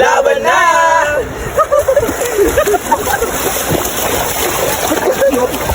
Laban na!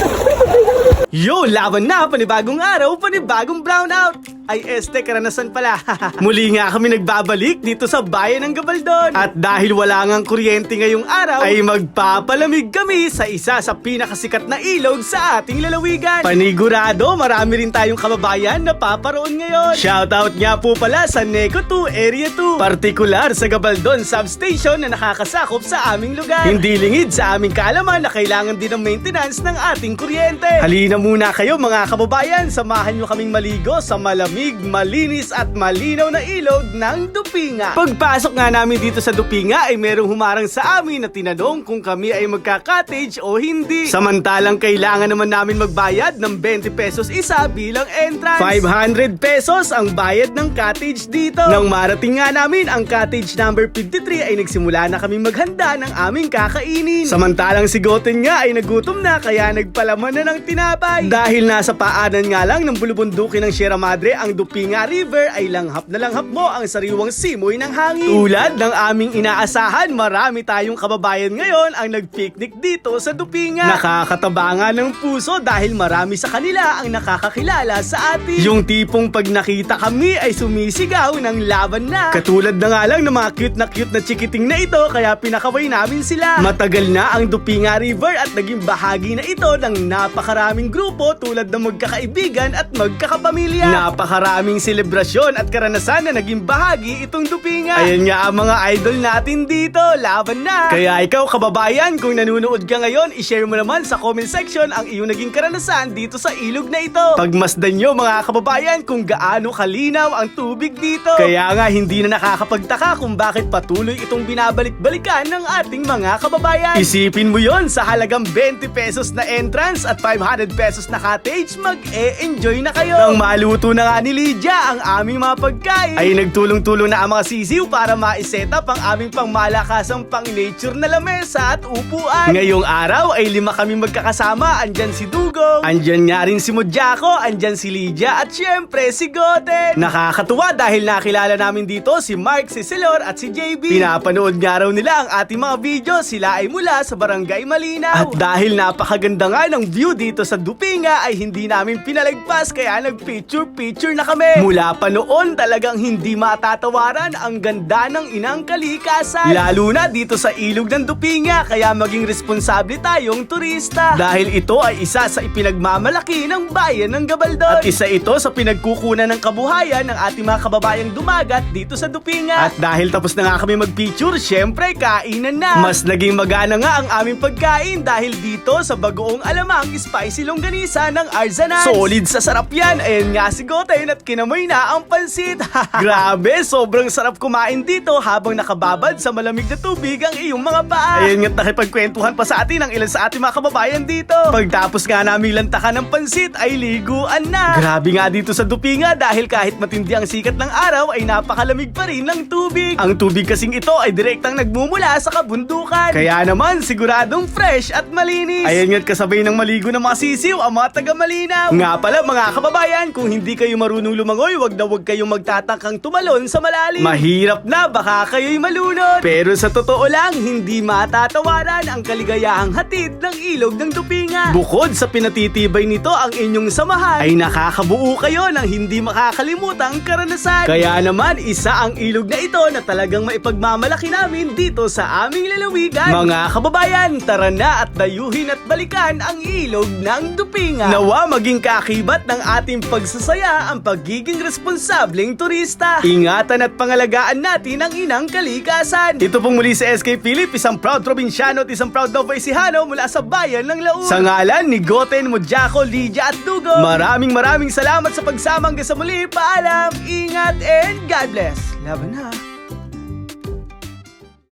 Yo, laban na! Panibagong araw, panibagong brownout! Ay, este, karanasan pala. Muli nga kami nagbabalik dito sa bayan ng Gabaldon. At dahil wala ngang kuryente ngayong araw, ay magpapalamig kami sa isa sa pinakasikat na ilog sa ating lalawigan. Panigurado, marami rin tayong kababayan na paparoon ngayon. Shoutout nga po pala sa Neco 2 Area 2. Partikular sa Gabaldon Substation na nakakasakop sa aming lugar. Hindi lingid sa aming kaalaman na kailangan din ng maintenance ng ating kuryente. Halina muna kayo mga kababayan, samahan nyo kaming maligo sa malamig, malinis at malinaw na ilog ng Dupinga. Pagpasok nga namin dito sa Dupinga ay merong humarang sa amin na tinanong kung kami ay magka-cottage o hindi. Samantalang kailangan naman namin magbayad ng 20 pesos isa bilang entrance. 500 pesos ang bayad ng cottage dito. Nang marating nga namin ang cottage number 53 ay nagsimula na kami maghanda ng aming kakainin. Samantalang si Goten nga ay nagutom na kaya nagpalaman na ng tinapay. Dahil nasa paanan nga lang ng bulubundukin ng Sierra Madre ang Dupinga River ay langhap na langhap mo ang sariwang simoy ng hangin. Tulad ng aming inaasahan, marami tayong kababayan ngayon ang nagpiknik dito sa Dupinga. Nakakataba nga ng puso dahil marami sa kanila ang nakakakilala sa atin. Yung tipong pag nakita kami ay sumisigaw ng laban na. Katulad na nga lang ng mga cute na cute na chikiting na ito kaya pinakaway namin sila. Matagal na ang Dupinga River at naging bahagi na ito ng napakaraming grupo tulad ng magkakaibigan at magkakapamilya. Napakaraming selebrasyon at karanasan na naging bahagi itong Dupinga. Ayan nga ang mga idol natin dito, laban na. Kaya ikaw kababayan, kung nanonood ka ngayon, ishare mo naman sa comment section ang iyong naging karanasan dito sa ilog na ito. Pagmasdan nyo mga kababayan kung gaano kalinaw ang tubig dito. Kaya nga hindi na nakakapagtaka kung bakit patuloy itong binabalik-balikan ng ating mga kababayan. Isipin mo yon sa halagang 20 pesos na entrance at 500 pesos na cottage, mag-e-enjoy na kayo. Nang maluto na nga ni Lydia ang aming mga pagkain, ay nagtulong-tulong na ang mga sisiw para ma-set up ang aming pangmalakasang pang-nature na lamesa at upuan. Ngayong araw ay lima kami magkakasama. Andyan si Dugong, andyan nga rin si Mudyako, andyan si Lydia at syempre si Goten. Nakakatuwa dahil nakilala namin dito si Mark, si Silor at si JB. Pinapanood nga raw nila ang ating mga video. Sila ay mula sa Barangay Malinaw. At dahil napakaganda nga ng view dito sa Dupinga ay hindi namin pinalagpas kaya nag-picture-picture na kami. Mula pa noon talagang hindi matatawaran ang ganda ng inang kalikasan. Lalo na dito sa ilog ng Dupinga kaya maging responsable tayong turista. Dahil ito ay isa sa ipinagmamalaki ng bayan ng Gabaldon. At isa ito sa pinagkukunan ng kabuhayan ng ating mga kababayang dumagat dito sa Dupinga. At dahil tapos na nga kami mag-picture, syempre kainan na. Mas naging magana nga ang aming pagkain dahil dito sa bagoong alamang spicy longganisa ng Arzanan. Solid sa sarap yan. Ayan nga si Goten at kinamoy na ang pansit. Grabe, sobrang sarap kumain dito habang nakababad sa malamig na tubig ang iyong mga paa. Ayan nga't nakipagkwentuhan pa sa atin ang ilan sa ating mga kababayan dito. Pagtapos nga namin lantakan ng pansit ay liguan na. Grabe nga dito sa Dupinga dahil kahit matindi ang sikat ng araw ay napakalamig pa rin ng tubig. Ang tubig kasing ito ay direktang nagmumula sa kabundukan. Kaya naman siguradong fresh at malinis. Ayan nga't kasabay ng maligo ng mga sisiw ang mga taga Malinaw. Nga pala mga kababayan, kung hindi kayo marunong lumangoy, wag na wag kayong magtatangkang tumalon sa malalim. Mahirap na, baka kayo'y malunod. Pero sa totoo lang, hindi matatawaran ang kaligayahang hatid ng ilog ng Dupinga. Bukod sa pinatitibay nito ang inyong samahan, ay nakakabuo kayo ng hindi makakalimutang karanasan. Kaya naman, isa ang ilog na ito na talagang maipagmamalaki namin dito sa aming lalawigan. Mga kababayan, tara na at dayuhin at balikan ang ilog ng Dupinga. Nawa maging kakibat ng ating pagsasaya ang pagiging responsableng turista. Ingatan at pangalagaan natin ang inang kalikasan. Ito pong muli sa SK Philip, isang proud probinsyano at isang proud Novoisihano mula sa bayan ng Laur. Sa ngalan ni Goten, Mudyako, Lydia at Dugo, maraming maraming salamat sa pagsama hanggang sa muli. Paalam, ingat, and God bless. Laban na.